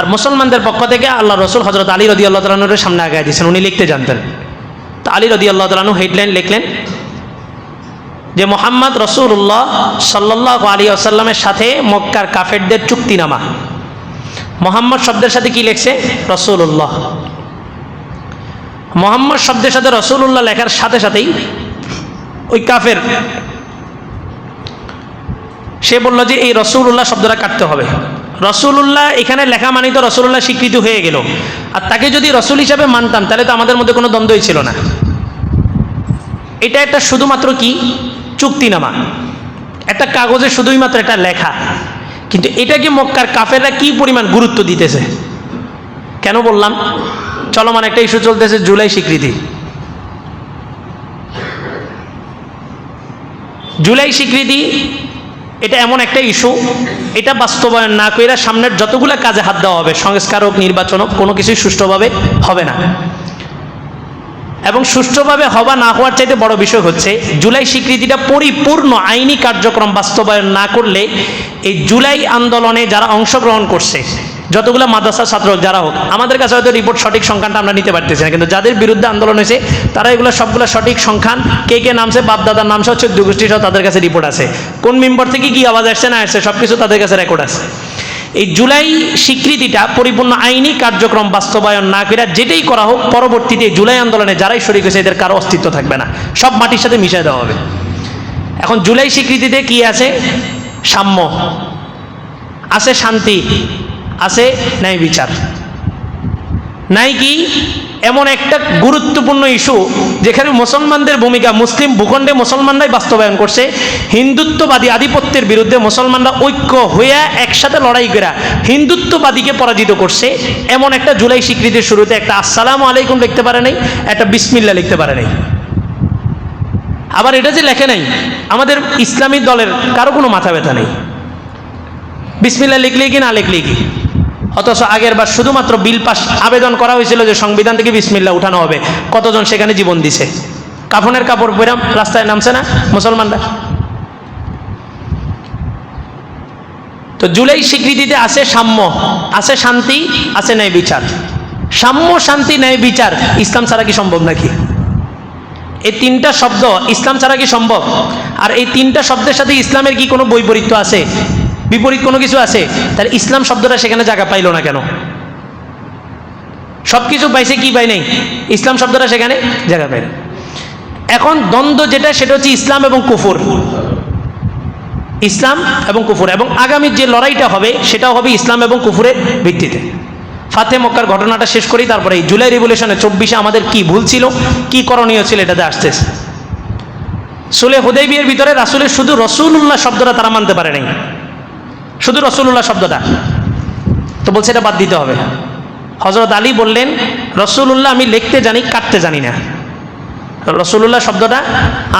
আর মুসলমানদের পক্ষ থেকে আল্লাহ রসুল হজরত আলী রদি আল্লাহ তালুর সামনে আগে দিয়েছেন। উনি লিখতে জানতেন। তো আলী রদি আল্লাহ তালু হেডলাইন লিখলেন যে, মোহাম্মদ রসুল্লাহ সাল্লাহ আলী আসাল্লামের সাথে মক্কার কাফেরদের চুক্তিনামা। মোহাম্মদ শব্দের সাথে কি লিখছে? রসুল্লাহ মোহাম্মদ শব্দের সাথে রসুল্লাহ লেখার সাথে সাথেই ওই কাফের, সে বলল যে, এই রসুল্লাহ শব্দটা কাটতে হবে। রসুল্লাহ এখানে লেখা মানেই তো রসুল্লাহ স্বীকৃতি হয়ে গেল। আর তাকে যদি রসুল হিসাবে মানতাম, তাহলে তো আমাদের মধ্যে কোনো দ্বন্দ্বই ছিল না। এটা একটা শুধুমাত্র কি? চুক্তিনামা। একটা কাগজে শুধুই মাত্র একটা লেখা। কিন্তু এটাকে মক্কার কাফেররা কি পরিমাণ গুরুত্ব দিতেছে? কেন বললাম? চলমান একটা ইস্যু চলতেছে জুলাই স্বীকৃতি। জুলাই স্বীকৃতি এটা এমন একটা ইস্যু এটা বাস্তবায়ন না করে সামনের যতগুলো কাজে হাত দেওয়া হবে সংস্কার হোক নির্বাচন হোক কোনো কিছুই সুষ্ঠুভাবে হবে না। এবং সুষ্ঠুভাবে হবা না হওয়ার চাইতে বড় বিষয় হচ্ছে, জুলাই স্বীকৃতিটা পরিপূর্ণ আইনি কার্যক্রম বাস্তবায়ন না করলে এই জুলাই আন্দোলনে যারা অংশগ্রহণ করছে যতগুলো মাদ্রাসার ছাত্র যারা হোক, আমাদের কাছে হয়তো রিপোর্ট সঠিক সংখ্যানটা আমরা নিতে পারতেছি না, কিন্তু যাদের বিরুদ্ধে আন্দোলন হয়েছে, তারা এগুলো সবগুলো সঠিক সংখ্যান, কে কে নামছে বাপ দাদার নামছে হচ্ছে দুগোষ্ঠী সহ তাদের কাছে রিপোর্ট আছে। কোন মেম্বার থেকে কি আওয়াজ আসছে, না আসছে সব কিছু তাদের কাছে রেকর্ড আছে। এই জুলাই স্বীকৃতিটা পরিপূর্ণ আইনি কার্যক্রম বাস্তবায়ন না করে যেটাই করা হোক, পরবর্তীতে জুলাই আন্দোলনে যারাই শরিক হয়েছে, এদের কারও অস্তিত্ব থাকবে না। সব মাটির সাথে মিশিয়ে দেওয়া হবে। এখন জুলাই স্বীকৃতিতে কি আছে? সাম্য। আছে শান্তি। আছে ন্যায় বিচার। নাই কি? এমন একটা গুরুত্বপূর্ণ ইস্যু যেখানে মুসলমানদের ভূমিকা, মুসলিম ভূখণ্ডে মুসলমানরাই বাস্তবায়ন করছে। হিন্দুত্ববাদী আধিপত্যের বিরুদ্ধে মুসলমানরা ঐক্য হইয়া একসাথে লড়াই করা হিন্দুত্ববাদীকে পরাজিত করছে। এমন একটা জুলাই স্বীকৃতির শুরুতে একটা আসসালামু আলাইকুম লিখতে পারে নাই, একটা বিসমিল্লা লিখতে পারে নাই। আবার এটা যে লেখে নাই, আমাদের ইসলামী দলের কারও কোনো মাথা ব্যথা নেই। বিসমিল্লা লিখলে কি, না লিখলে কি? অথচ আগের বার শুধুমাত্র বিল পাস আবেদন করা হয়েছিল যে সংবিধান থেকে বিসমিল্লা উঠানো হবে। কতজন সেখানে জীবন দিছে? কাফনের কাপড় পরাম রাস্তায় নামছে না মুসলমানরা? তো জুলাই স্বীকৃতিতে আছে সাম্য, আছে শান্তি, আছে ন্যায় বিচার। সাম্য, শান্তি, ন্যায় বিচার ইসলাম ছাড়া কি সম্ভব নাকি? এই তিনটা শব্দ ইসলাম ছাড়া কি সম্ভব? আর এই তিনটা শব্দের সাথে ইসলামের কি কোনো বৈপরীত্য আছে? বিপরীত কোনো কিছু আছে? তাহলে ইসলাম শব্দটা সেখানে জায়গা পাইলো না কেন? সব কিছু পাইছে কি পাই নাই? ইসলাম শব্দটা সেখানে জায়গা পাই। এখন দ্বন্দ্ব যেটা, সেটা হচ্ছে ইসলাম এবং কুফুর। ইসলাম এবং কুফুর। এবং আগামীর যে লড়াইটা হবে, সেটাও হবে ইসলাম এবং কুফুরের ভিত্তিতে। ফাতে মক্কার ঘটনাটা শেষ করি, তারপরে এই জুলাই রেভলিউশনে চব্বিশে আমাদের কি ভুল ছিল, কি করণীয় ছিল, এটাতে আসতেছে। সুলে হুদয় বিয়ের ভিতরে রাসুলের শুধু রসুল্লাহ শব্দটা তারা মানতে পারে নাই। শুধু রসুল্লাহ শব্দটা তো বলছে এটা বাদ দিতে হবে। হজরত আলী বললেন, রসুল্লাহ, আমি লিখতে জানি, কাটতে জানি না। রসুল্লাহ শব্দটা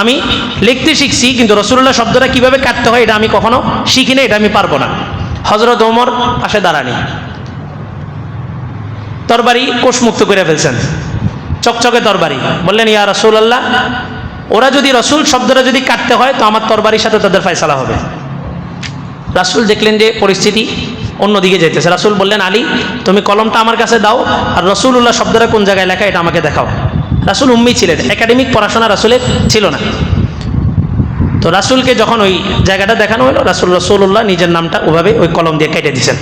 আমি লিখতে শিখছি, কিন্তু রসুল্লাহ শব্দটা কীভাবে কাটতে হয়, এটা আমি কখনো শিখি না এটা আমি পারব না। হজরত ওমর পাশে দাঁড়ানি। তরবারি কোষমুক্ত করে ফেলছেন। চকচকে তরবারি। বললেন, ইয়া রসুল্লাহ ওরা যদি রসুল শব্দটা যদি কাটতে হয়, তো আমার তরবারির সাথে তাদের ফয়সালা হবে। রাসুল দেখলেন যে পরিস্থিতি অন্যদিকে যেতেছে রাসুল বললেন, আলী, তুমি কলমটা আমার কাছে দাও আর রসুল্লাহ শব্দটা কোন জায়গায় লেখা এটা আমাকে দেখাও। রাসুল উম্মি ছিলেন, একাডেমিক পড়াশোনা রাসুলের ছিল না। তো রাসুলকে যখন ওই জায়গাটা দেখানো হলো, রাসুল রসুল্লাহ নিজের নামটা ওভাবে ওই কলম দিয়ে কেটে দিয়েছেন।